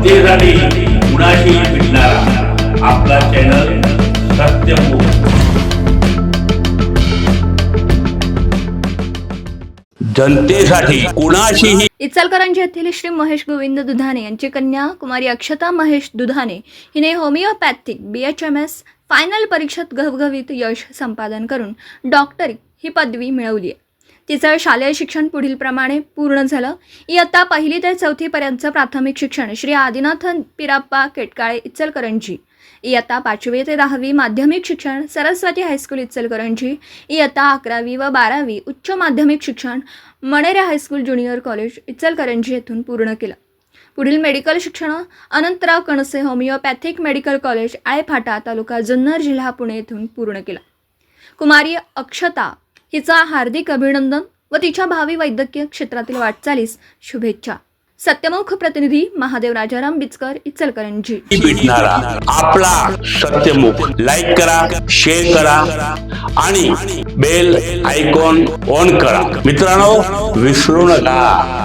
जनतेसाठी कुणाशी भेटणारा आपला चॅनल सत्यमुख जनतेसाठी कुणाशीही इचलकरंजी येथील श्री महेश गोविंद दुधाने यांची कन्या कुमारी अक्षता महेश दुधाने हिने homeopathic B H M S final परीक्षेत घवघवीत यश संपादन करून डॉक्टरी ही पदवी मिळवली आहे. तिचं शालेय शिक्षण पुढीलप्रमाणे पूर्ण झालं. इयत्ता पहिली ते चौथीपर्यंतचं प्राथमिक शिक्षण. श्री आदिनाथन पिराप्पा केटकाळे इचलकरंजी. इयत्ता पाचवी ते दहावी माध्यमिक शिक्षण. Saraswati high school Ichalkaranji. इयत्ता अकरावी व बारावी उच्च माध्यमिक शिक्षण. Manere high school junior college Ichalkaranji येथून पूर्ण केलं. पुढील मेडिकल शिक्षण. Anantrao Kanase homeopathic medical college Alephata taluka Junnar जिल्हा पुणे येथून पूर्ण केला. कुमारी अक्षता हिचा हार्दिक अभिनंदन व तिच्या भावी वैद्यकीय क्षेत्रातील वाटचालीस शुभेच्छा. सत्यमुख प्रतिनिधी महादेव राजाराम बिचकर इचलकरंजी. भेटणारा आपला सत्यमुख. लाईक करा शेअर करा आणि बेल आयकॉन ऑन करा. मित्रांनो विसरू नका.